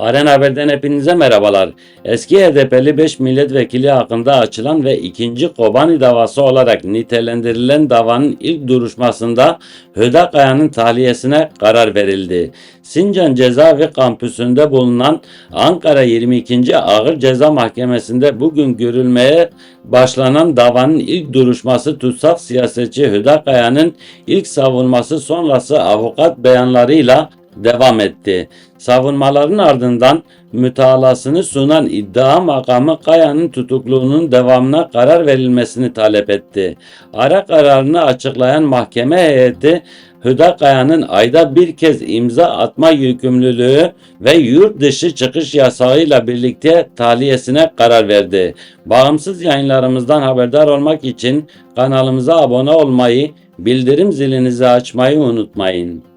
Arena Haber'den hepinize merhabalar. Eski HDP'li 5 milletvekili hakkında açılan ve ikinci Kobani davası olarak nitelendirilen davanın ilk duruşmasında Hödakaya'nın tahliyesine karar verildi. Sincan Cezaevi kampüsünde bulunan Ankara 22. Ağır Ceza Mahkemesi'nde bugün görülmeye başlanan davanın ilk duruşması tutsak siyasetçi Hödakaya'nın ilk savunması sonrası avukat beyanlarıyla devam etti. Savunmaların ardından mütalasını sunan iddia makamı Kaya'nın tutukluğunun devamına karar verilmesini talep etti. Ara kararını açıklayan mahkeme heyeti Hüdakaya'nın ayda bir kez imza atma yükümlülüğü ve yurt dışı çıkış yasağıyla birlikte tahliyesine karar verdi. Bağımsız yayınlarımızdan haberdar olmak için kanalımıza abone olmayı, bildirim zilinizi açmayı unutmayın.